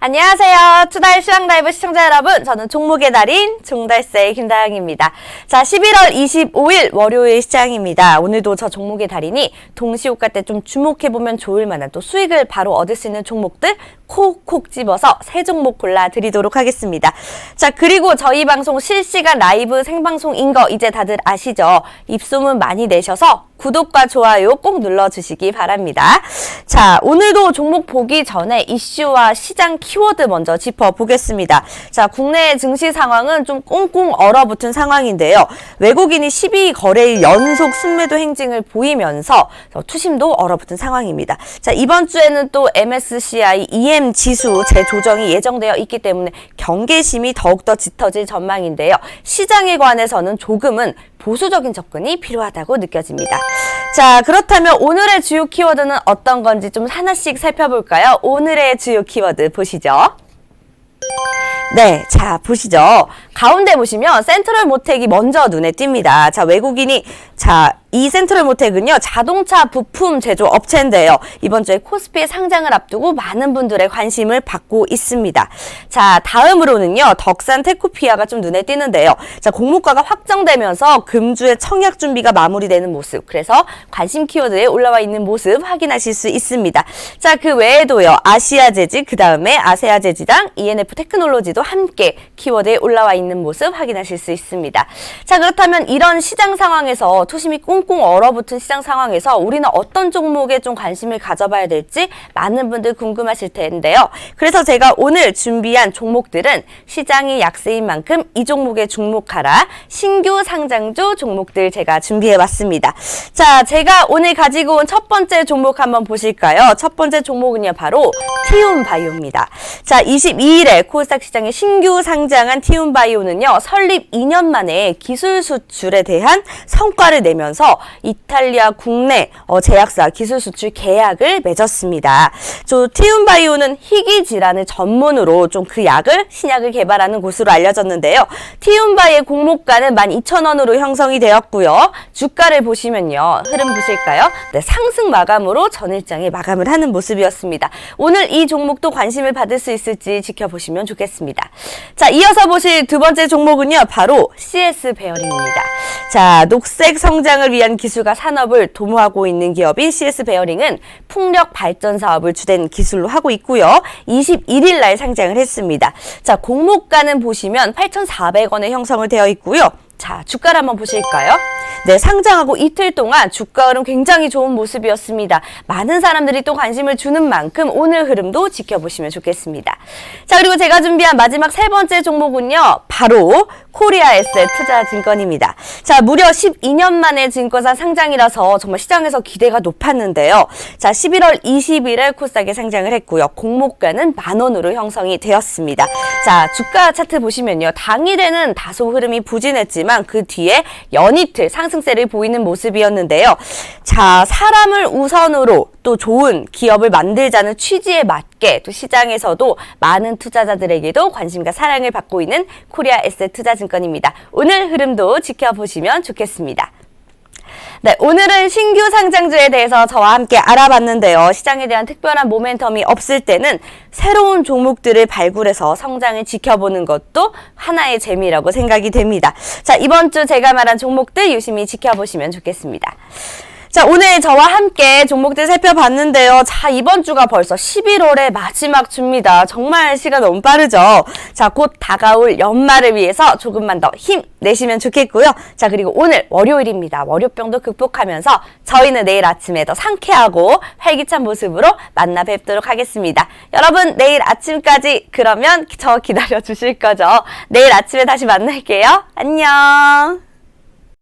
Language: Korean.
안녕하세요. 투달 시황 라이브 시청자 여러분. 저는 종목의 달인 종달새 김다영입니다. 자, 11월 25일 월요일 시장입니다. 오늘도 저 종목의 달인이 동시호가 때 좀 주목해보면 좋을 만한 또 수익을 바로 얻을 수 있는 종목들 콕콕 집어서 세 종목 골라 드리도록 하겠습니다. 자, 그리고 저희 방송 실시간 라이브 생방송인 거 이제 다들 아시죠? 입소문 많이 내셔서 구독과 좋아요 꼭 눌러주시기 바랍니다. 자, 오늘도 종목 보기 전에 이슈와 시장 키워드 먼저 짚어보겠습니다. 자, 국내 증시 상황은 좀 꽁꽁 얼어붙은 상황인데요. 외국인이 12 거래일 연속 순매도 행진을 보이면서 투심도 얼어붙은 상황입니다. 자, 이번 주에는 또 MSCI EM 지수 재조정이 예정되어 있기 때문에 경계심이 더욱더 짙어질 전망인데요. 시장에 관해서는 조금은 보수적인 접근이 필요하다고 느껴집니다. 자, 그렇다면 오늘의 주요 키워드는 어떤 건지 좀 하나씩 살펴볼까요? 오늘의 주요 키워드 보시죠. 네, 자, 보시죠. 가운데 보시면 센트럴 모텍이 먼저 눈에 띕니다. 자, 외국인이, 자, 이 센트럴 모텍은요, 자동차 부품 제조 업체인데요. 이번 주에 코스피의 상장을 앞두고 많은 분들의 관심을 받고 있습니다. 자, 다음으로는요, 덕산 테코피아가 좀 눈에 띄는데요. 자, 공모가가 확정되면서 금주의 청약 준비가 마무리되는 모습. 그래서 관심 키워드에 올라와 있는 모습 확인하실 수 있습니다. 자, 그 외에도요, 아시아 재지, 그 다음에 아세아 재지당, ENF 테크놀로지도 함께 키워드에 올라와 있는 모습 확인하실 수 있습니다. 자, 그렇다면 이런 시장 상황에서 투심이 꽁꽁 얼어붙은 시장 상황에서 우리는 어떤 종목에 좀 관심을 가져봐야 될지 많은 분들 궁금하실 텐데요. 그래서 제가 오늘 준비한 종목들은 시장이 약세인 만큼 이 종목에 주목하라 신규 상장주 종목들 제가 준비해 왔습니다. 자, 제가 오늘 가지고 온 첫 번째 종목 한번 보실까요? 첫 번째 종목은요, 바로 티움바이오입니다. 자, 22일에 코스닥 시장에 신규 상장한 티움바이오는요, 설립 2년 만에 기술 수출에 대한 성과를 내면서 이탈리아 국내 어, 제약사 기술 수출 계약을 맺었습니다. 저 티움바이오는 희귀 질환을 전문으로 좀 그 약을 신약을 개발하는 곳으로 알려졌는데요. 티움바이의 공모가는 12,000원으로 형성이 되었고요. 주가를 보시면요. 흐름 보실까요? 네, 상승 마감으로 전일장에 마감을 하는 모습이었습니다. 오늘 이 종목도 관심을 받을 수 있을지 지켜보시면 좋겠습니다. 자, 이어서 보실 두 번째 종목은요. 바로 CS 베어링입니다. 자, 녹색 성장을 위한 기술과 산업을 도모하고 있는 기업인 CS 베어링은 풍력 발전 사업을 주된 기술로 하고 있고요. 21일 날 상장을 했습니다. 자, 공모가는 보시면 8,400원에 형성을 되어 있고요. 자, 주가를 한번 보실까요? 네, 상장하고 이틀 동안 주가 흐름 굉장히 좋은 모습이었습니다. 많은 사람들이 또 관심을 주는 만큼 오늘 흐름도 지켜보시면 좋겠습니다. 자, 그리고 제가 준비한 마지막 세 번째 종목은요. 바로 코리아 에셋 투자증권입니다. 자, 무려 12년 만에 증권사 상장이라서 정말 시장에서 기대가 높았는데요. 자, 11월 20일에 코스닥에 상장을 했고요. 공모가는 만 원으로 형성이 되었습니다. 자, 주가 차트 보시면요. 당일에는 다소 흐름이 부진했 지만 그 뒤에 연이틀 상승세를 보이는 모습이었는데요. 자, 사람을 우선으로 또 좋은 기업을 만들자는 취지에 맞게 또 시장에서도 많은 투자자들에게도 관심과 사랑을 받고 있는 코리아 에셋 투자증권입니다. 오늘 흐름도 지켜보시면 좋겠습니다. 네, 오늘은 신규 상장주에 대해서 저와 함께 알아봤는데요. 시장에 대한 특별한 모멘텀이 없을 때는 새로운 종목들을 발굴해서 성장을 지켜보는 것도 하나의 재미라고 생각이 됩니다. 자, 이번 주 제가 말한 종목들 유심히 지켜보시면 좋겠습니다. 자, 오늘 저와 함께 종목들 살펴봤는데요. 자, 이번 주가 벌써 11월의 마지막 주입니다. 정말 시간 너무 빠르죠? 자, 곧 다가올 연말을 위해서 조금만 더 힘 내시면 좋겠고요. 자, 그리고 오늘 월요일입니다. 월요병도 극복하면서 저희는 내일 아침에 더 상쾌하고 활기찬 모습으로 만나 뵙도록 하겠습니다. 여러분, 내일 아침까지 그러면 저 기다려 주실 거죠? 내일 아침에 다시 만날게요. 안녕!